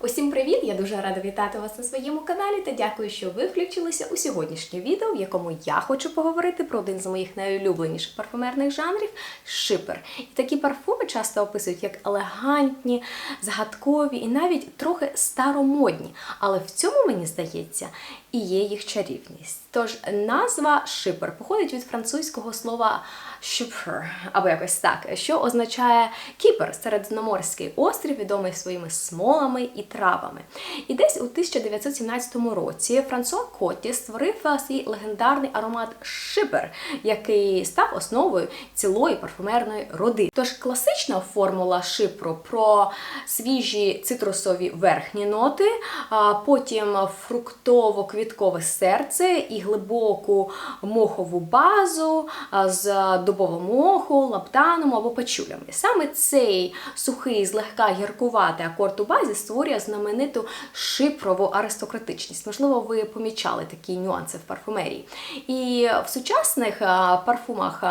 Усім привіт! Я дуже рада вітати вас на своєму каналі та дякую, що ви включилися у сьогоднішнє відео, в якому я хочу поговорити про один з моїх найулюбленіших парфумерних жанрів шипер. І такі парфуми часто описують як елегантні, загадкові і навіть трохи старомодні. Але в цьому, мені здається, і є їх чарівність. Тож назва шипер походить від французького слова шипер, або якось так, що означає Кіпр, середземноморський острів, відомий своїми смолами і травами. І десь у 1917 році Франсуа Котті створив е, свій легендарний аромат шипер, який став основою цілої парфумерної роди. Тож класична формула шипру про свіжі цитрусові верхні ноти, а потім фруктово-квіткове серце і глибоку мохову базу з дубового моху, лаптаном або пачулями. Саме цей сухий, злегка гіркуватий акорд у базі створює знамениту шипрову аристократичність. Можливо, ви помічали такі нюанси в парфумерії. І в сучасних парфумах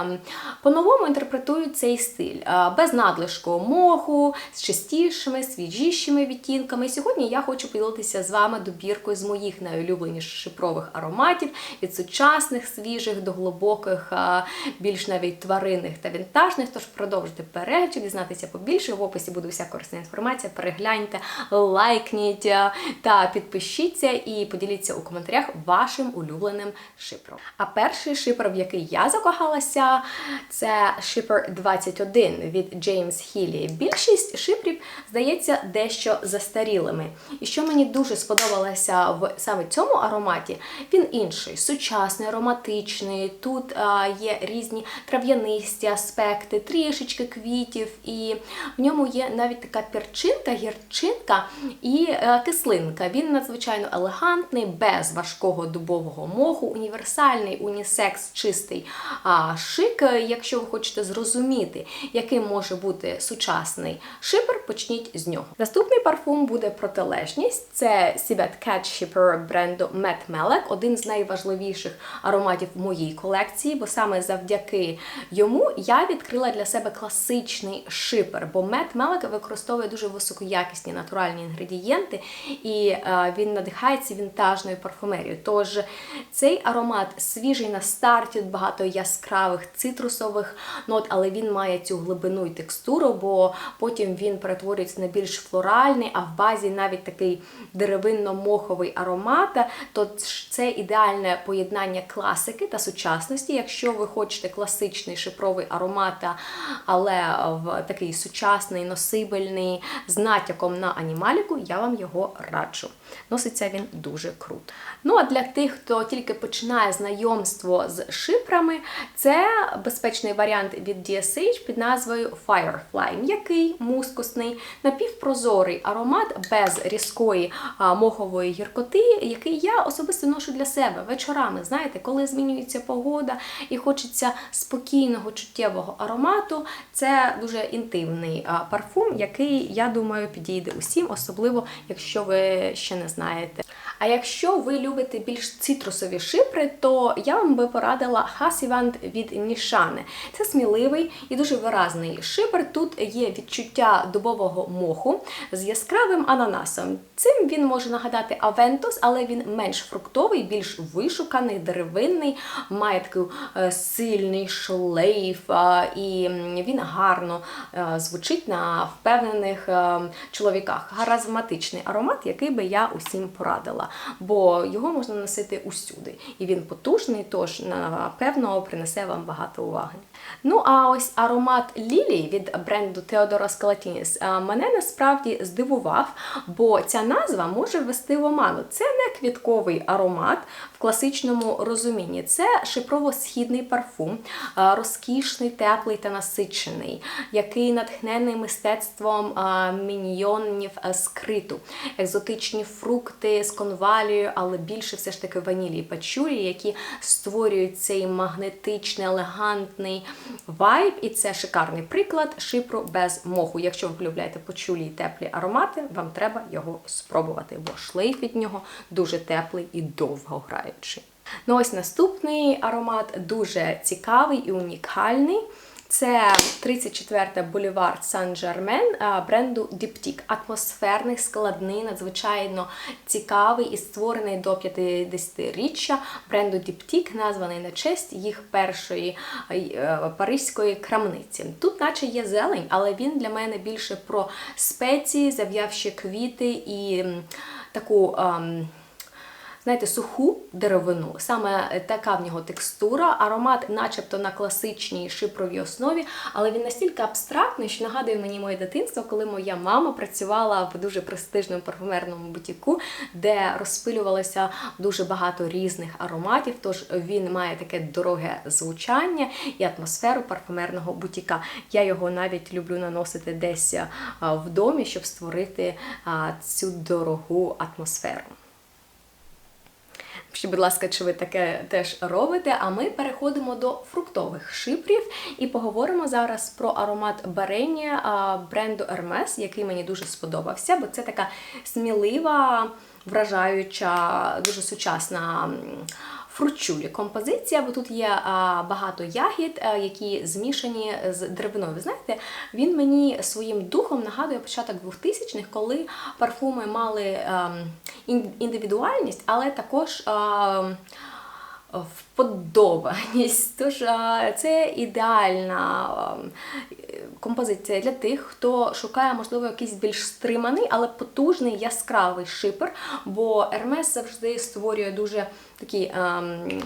по-новому інтерпретують цей стиль без надлишку моху, з чистішими, свіжішими відтінками. Сьогодні я хочу поділитися з вами добіркою з моїх найулюбленіших шипрових ароматів від сучасних, свіжих до глибоких, більш навіть тваринних та вінтажних. Тож продовжуйте перегляд, дізнатися побільше. В описі буде вся корисна інформація. Перегляньте, лайкніть та підпишіться і поділіться у коментарях вашим улюбленим шипром. А перший шипер, в який я закохалася, це шипер 21 від Джеймс Хілі. Більшість шипров здається дещо застарілими. І що мені дуже сподобалося в саме цьому ароматі, він інший, сучасний, ароматичний. Тут а, є різні трав'янисті аспекти, трішечки квітів, і в ньому є навіть така перчинка, гірчинка і е, кислинка. Він надзвичайно елегантний, без важкого дубового моху, універсальний, унісекс, чистий шик. Якщо ви хочете зрозуміти, яким може бути сучасний шипер, почніть з нього. Наступний парфум буде протилежність. Це Civet Cat Shipper бренду Matt Melek, один з найважливіших ароматів в моїй колекції, бо саме завдяки йому я відкрила для себе класичний шипер, бо Matt Melek використовує дуже високоякісні натуральні інгредієнти, і е, він надихається вінтажною парфумерією. Тож цей аромат свіжий на старті, багато яскравих цитрусових нот, але він має цю глибину і текстуру, бо потім він перетворюється на більш флоральний, а в базі навіть такий деревинно-моховий аромат. То це ідеальне поєднання класики та сучасності. Якщо ви хочете класичний шипровий аромат, але в такий сучасний, носибельний, з натяком на анімаліку, я вам його раджу. Носиться він дуже круто. Ну а для тих, хто тільки починає знайомство з шипрами, це безпечний варіант від DSH під назвою Firefly. М'який, мускусний, напівпрозорий аромат без різкої мохової гіркоти, який я особисто ношу для себе вечорами. Знаєте, коли змінюється погода і хочеться спокійного чуттєвого аромату. Це дуже інтимний парфум, який, я думаю, підійде усім, особливо якщо ви ще не знаєте. А якщо ви любите більш цитрусові шипри, то я вам би порадила Хасівант від Нішане. Це сміливий і дуже виразний шипр. Тут є відчуття дубового моху з яскравим ананасом. Цим він може нагадати Авентос, але він менш фруктовий, більш вишуканий, деревинний, має такий е, сильний шлейф, і він гарно е, звучить на впевнених е, чоловіках. Харизматичний аромат, який би я усім порадила бо його можна носити усюди. І він потужний, тож напевно принесе вам багато уваги. Ну, а ось аромат Лілії від бренду Theodoros Calatinis мене насправді здивував, бо ця назва може ввести в оману. Це не квітковий аромат в класичному розумінні. Це шипрово-східний парфум, розкішний, теплий та насичений, який натхнений мистецтвом міньйонів скриту, екзотичні фрукти з конвалією, але більше все ж таки ванілі і пачулі, які створюють цей магнетичний, елегантний вайб. І це шикарний приклад шипру без моху. Якщо ви полюбляєте почулі і теплі аромати, вам треба його спробувати, бо шлейф від нього дуже теплий і довго граючий. Ну ось наступний аромат дуже цікавий і унікальний. Це 34 бульвар Сан-Жермен бренду Diptyque. Атмосферний, складний, надзвичайно цікавий і створений до 50-річчя бренду Diptyque, названий на честь їх першої е, паризької крамниці. Тут, наче є зелень, але він для мене більше про спеції, зав'явші квіти і таку. ем, знаєте, суху деревину, саме така в нього текстура, аромат, начебто на класичній шипровій основі, але він настільки абстрактний, що нагадує мені моє дитинство, коли моя мама працювала в дуже престижному парфумерному бутіку, де розпилювалося дуже багато різних ароматів. Тож він має таке дороге звучання і атмосферу парфумерного бутіка. Я його навіть люблю наносити десь в домі, щоб створити цю дорогу атмосферу. Ще, будь ласка, чи ви таке теж робите? А ми переходимо до фруктових шипрів і поговоримо зараз про аромат барення бренду Hermes, який мені дуже сподобався, бо це така смілива, вражаюча, дуже сучасна. Фручулі композиція, бо тут є багато ягід, а, які змішані з деревиною. Ви знаєте, він мені своїм духом нагадує початок 2000-х, коли парфуми мали а, індивідуальність, але також. Вподобаність. Тож це ідеальна композиція для тих, хто шукає, можливо, якийсь більш стриманий, але потужний яскравий шипер, бо Ермес завжди створює дуже такі. ем,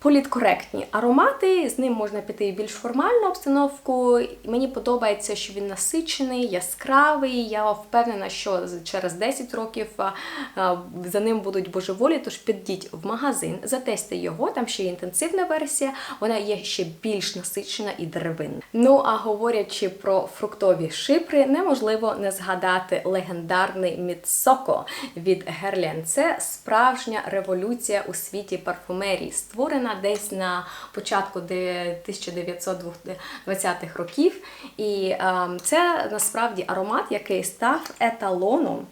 Політкоректні аромати, з ним можна піти в більш формальну обстановку. Мені подобається, що він насичений, яскравий. Я впевнена, що через 10 років за ним будуть божеволі. Тож підіть в магазин, затестьте його. Там ще є інтенсивна версія, вона є ще більш насичена і деревинна. Ну а говорячи про фруктові шипри, неможливо не згадати легендарний Міцоко від Герлен. Це справжня революція у світі парфумерії, створена десь на початку 1920-х років. І ем, це насправді аромат, який став еталоном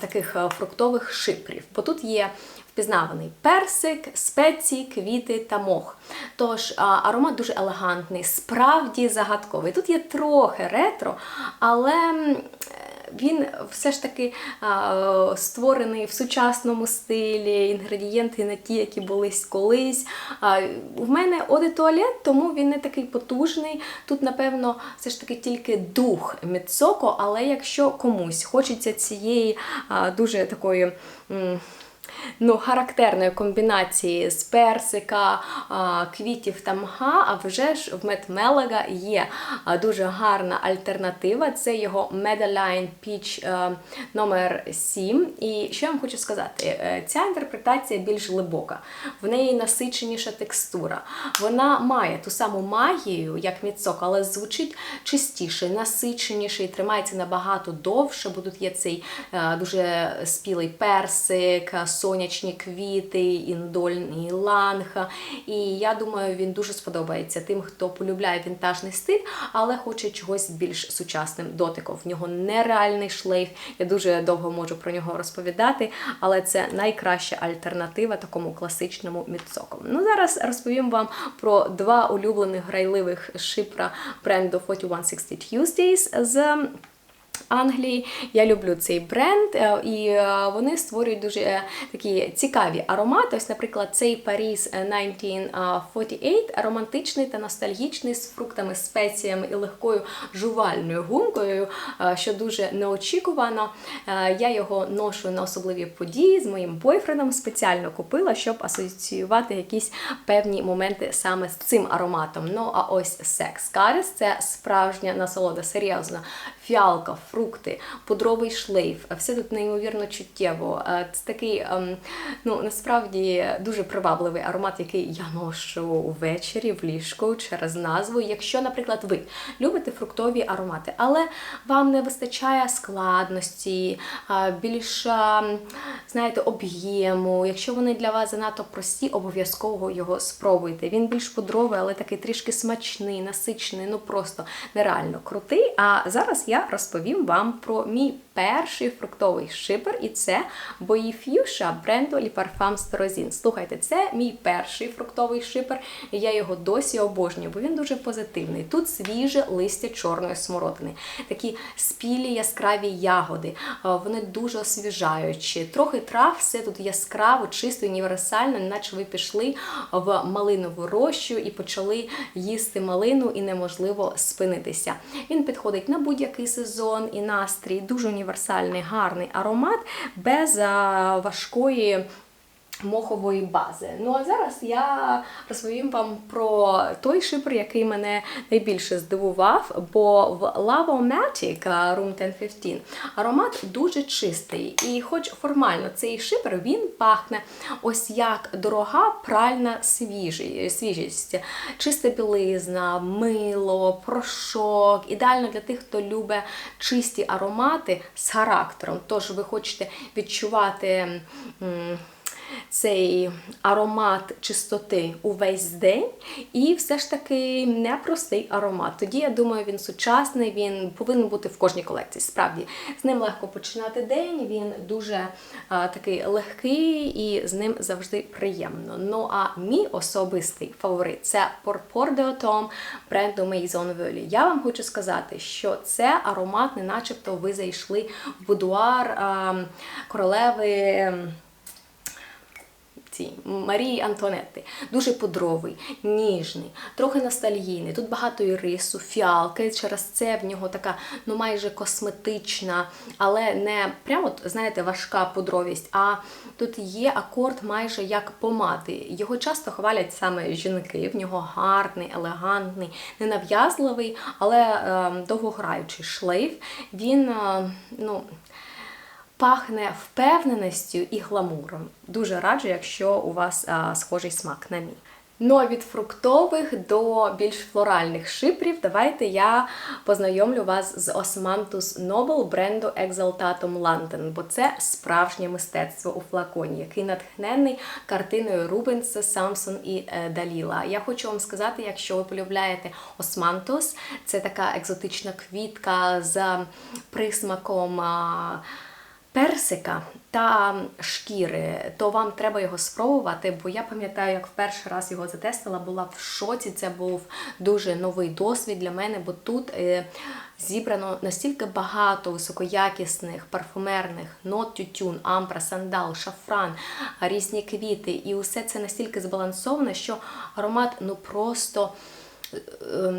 таких е, фруктових шипрів. Бо тут є Впізнаваний персик, спеції, квіти та мох. Тож аромат дуже елегантний, справді загадковий. Тут є трохи ретро, але він все ж таки створений в сучасному стилі, інгредієнти не ті, які були колись. В мене оде туалет, тому він не такий потужний. Тут, напевно, все ж таки тільки дух Міцоко, але якщо комусь хочеться цієї дуже такої. Ну, характерної комбінації з персика, квітів та мха, а вже ж в Медмелега є дуже гарна альтернатива. Це його Medeline Peach е, номер 7. І що я вам хочу сказати? Е, Ця інтерпретація більш глибока, в неї насиченіша текстура. Вона має ту саму магію, як Міцок, але звучить чистіше, насиченіше і тримається набагато довше, бо тут є цей е, дуже спілий персик, сонячні квіти, індольний ланг. І я думаю, він дуже сподобається тим, хто полюбляє вінтажний стиль, але хоче чогось більш сучасним дотиком. В нього нереальний шлейф. Я дуже довго можу про нього розповідати, але це найкраща альтернатива такому класичному міцоку. Ну зараз розповім вам про два улюблених грайливих шипра бренду 4160 Tuesdays з Англії. Я люблю цей бренд, е, і е, вони створюють дуже е, такі цікаві аромати. Ось, наприклад, цей Paris 1948 романтичний та ностальгічний з фруктами, спеціями і легкою жувальною гумкою, що дуже неочікувано. Я його ношу на особливі події з моїм бойфрендом. Спеціально купила, щоб асоціювати якісь певні моменти саме з цим ароматом. Ну а ось секс каріс це справжня насолода, серйозна фіалка, фрукти, пудровий шлейф. Все тут неймовірно чуттєво. Е, Це такий ем, ну насправді дуже привабливий аромат, який я ношу ввечері в ліжку через назву. Якщо, наприклад, ви любите фруктові аромати, але вам не вистачає складності, е, більш знаєте, об'єму. Якщо вони для вас занадто прості, обов'язково його спробуйте. Він більш пудровий, але такий трішки смачний, насичений, ну просто нереально крутий. А зараз я я розповім вам про мій перший фруктовий шипер, і це бої ф'юша бренду Лі Парфам Сторозін. Слухайте, це мій перший фруктовий шипер, і я його досі обожнюю, бо він дуже позитивний. Тут свіже листя чорної смородини, такі спілі яскраві ягоди, е, вони дуже освіжаючі. Трохи трав, все тут яскраво, чисто, універсально, наче ви пішли в малинову рощу і почали їсти малину, і неможливо спинитися. Він підходить на будь-який сезон і настрій, дуже універсальний, гарний аромат без важкої. Мохової бази. Ну а зараз я розповім вам про той шипер, який мене найбільше здивував, бо в Lavomatic Room 1015 аромат дуже чистий. І хоч формально цей шипер він пахне ось як дорога пральна свіжість, чиста білизна, мило, порошок. Ідеально для тих, хто любить чисті аромати з характером. Тож ви хочете відчувати. Цей аромат чистоти увесь день, і все ж таки непростий аромат. Тоді я думаю, він сучасний, він повинен бути в кожній колекції. Справді з ним легко починати день. Він дуже а, такий легкий і з ним завжди приємно. Ну а мій особистий фаворит це de Automne бренду Maison Veuille. Я вам хочу сказати, що це аромат, не начебто ви зайшли в будуар а, королеви. Ем, ці Марії Антонетти. Дуже пудровий, ніжний, трохи ностальгійний. Тут багато і рису, фіалки. Через це в нього така ну майже косметична, але не прямо, знаєте, важка пудровість, а тут є акорд майже як помади. Його часто хвалять саме жінки. В нього гарний, елегантний, ненав'язливий, але е, довгограючий шлейф. Він, е, ну пахне впевненістю і гламуром. Дуже раджу, якщо у вас а, схожий смак на мій. Ну а від фруктових до більш флоральних шипрів, давайте я познайомлю вас з Osmanthus Noble бренду Exaltatum London, бо це справжнє мистецтво у флаконі, який натхнений картиною Рубенса, Самсон і е, Даліла. Я хочу вам сказати, якщо ви полюбляєте Osmanthus, це така екзотична квітка з присмаком. Персика та шкіри, то вам треба його спробувати, бо я пам'ятаю, як в перший раз його затестила, була в шоці. Це був дуже новий досвід для мене, бо тут е, зібрано настільки багато високоякісних парфумерних нот тютюн, амбра, сандал, шафран, різні квіти, і усе це настільки збалансовано, що аромат ну просто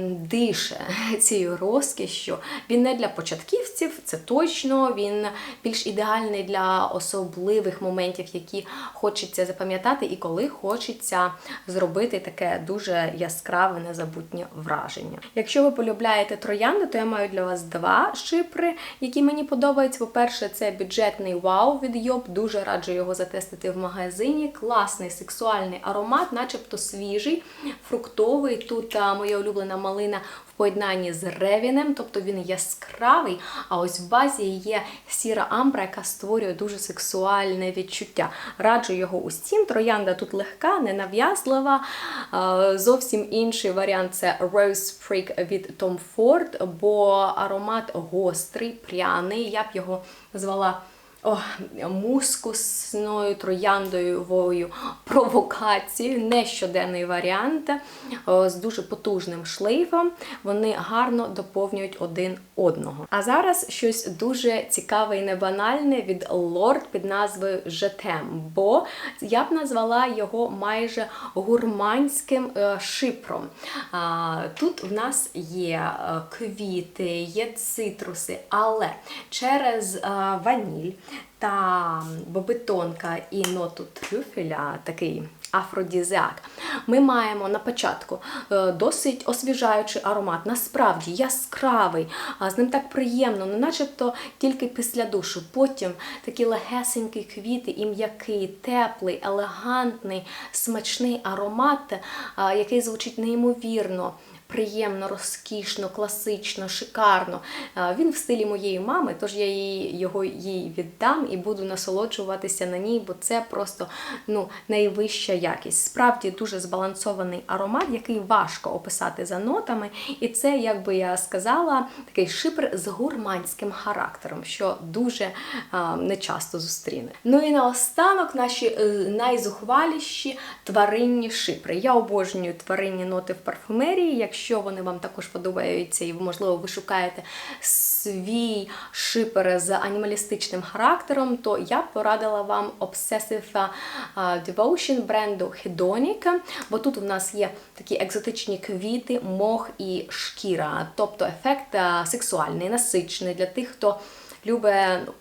дише цією розкішшю. Він не для початківців, це точно. Він більш ідеальний для особливих моментів, які хочеться запам'ятати, і коли хочеться зробити таке дуже яскраве, незабутнє враження. Якщо ви полюбляєте троянди, то я маю для вас два шипри, які мені подобаються. По-перше, це бюджетний вау від Йоб. Дуже раджу його затестити в магазині. Класний сексуальний аромат, начебто свіжий, фруктовий. Тут а, моя улюблена малина в поєднанні з ревінем, тобто він яскравий, а ось в базі є сіра амбра, яка створює дуже сексуальне відчуття. Раджу його усім. Троянда тут легка, ненав'язлива. А, Зовсім інший варіант це Rose Freak від Tom Ford, бо аромат гострий, пряний. Я б його назвала о, мускусною трояндовою провокацією, нещоденний варіант о, з дуже потужним шлейфом. Вони гарно доповнюють один одного. А зараз щось дуже цікаве і небанальне від Lord під назвою Жетем, бо я б назвала його майже гурманським е, шипром. А, Тут в нас є е, квіти, є цитруси, але через е, ваніль та бобитонка і ноту трюфеля, такий афродізіак, ми маємо на початку е, досить освіжаючий аромат, насправді яскравий, з ним так приємно, ну начебто тільки після душу. Потім такі легесенькі квіти і м'який, теплий, елегантний, смачний аромат, який звучить неймовірно приємно, розкішно, класично, шикарно. Він в стилі моєї мами, тож я її, його їй віддам і буду насолоджуватися на ній, бо це просто ну, найвища якість. Справді дуже збалансований аромат, який важко описати за нотами. І це, як би я сказала, такий шипр з гурманським характером, що дуже а, нечасто зустріне. Ну і наостанок наші е, найзухваліші тваринні шипри. Я обожнюю тваринні ноти в парфумерії. Якщо вони вам також подобаються, і можливо ви шукаєте свій шипер з анімалістичним характером, то я б порадила вам Obsessive Devotion бренду Hedonic, бо тут у нас є такі екзотичні квіти, мох і шкіра, тобто ефект сексуальний, насичений для тих, хто любить,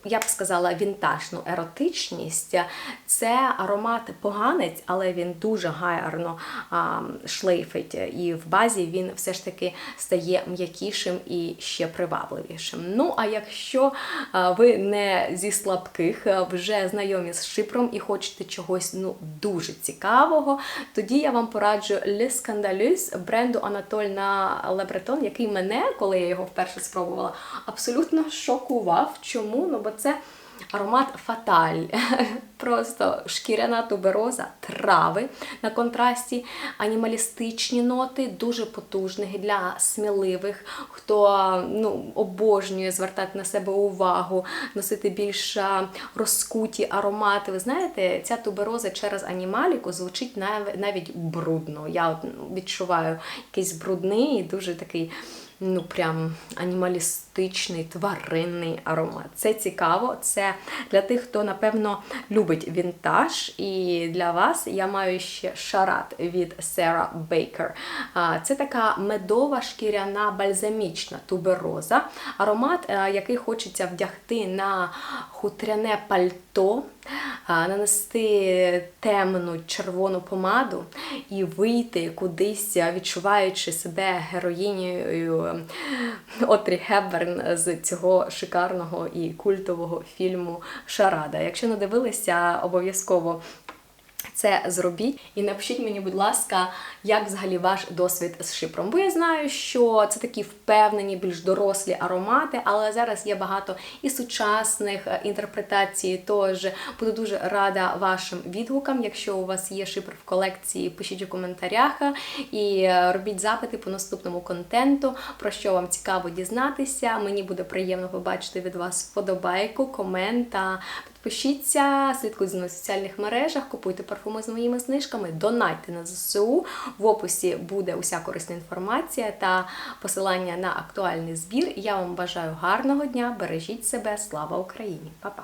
я б сказала, вінтажну еротичність. Це аромат поганець, але він дуже гарно а, шлейфить. І в базі він все ж таки стає м'якішим і ще привабливішим. Ну, а якщо ви не зі слабких, вже знайомі з шипром і хочете чогось ну, дуже цікавого, тоді я вам пораджу Le Scandaleux бренду Анатоль на Лебретон, який мене, коли я його вперше спробувала, абсолютно шокував. Чому? Ну, бо це аромат фаталь. Просто шкіряна тубероза, трави на контрасті, анімалістичні ноти, дуже потужних для сміливих, хто ну, обожнює звертати на себе увагу, носити більш розкуті аромати. Ви знаєте, ця тубероза через анімаліку звучить нав- навіть брудно. Я відчуваю якийсь брудний дуже такий ну прям анімалістичний, тваринний аромат. Це цікаво. Це для тих, хто напевно любить вінтаж. І для вас я маю ще шарат від Sarah Baker. А, Це така медова шкіряна бальзамічна тубероза. Аромат, який хочеться вдягти на хутряне пальто, нанести темну червону помаду і вийти кудись, відчуваючи себе героїнею ем, Отрі Хепберн з цього шикарного і культового фільму Шарада. Якщо не дивилися, обов'язково. Це зробіть і напишіть мені, будь ласка, як взагалі ваш досвід з шипром. Бо я знаю, що це такі впевнені, більш дорослі аромати, але зараз є багато і сучасних е, інтерпретацій. Тож буду дуже рада вашим відгукам. Якщо у вас є шипр в колекції, пишіть у коментарях і е, робіть запити по наступному контенту, про що вам цікаво дізнатися. Мені буде приємно побачити від вас вподобайку, комент Пишіться, слідкуйте в соціальних мережах, купуйте парфуми з моїми знижками, донайте на ЗСУ. В описі буде уся корисна інформація та посилання на актуальний збір. Я вам бажаю гарного дня, бережіть себе, слава Україні! Па-па!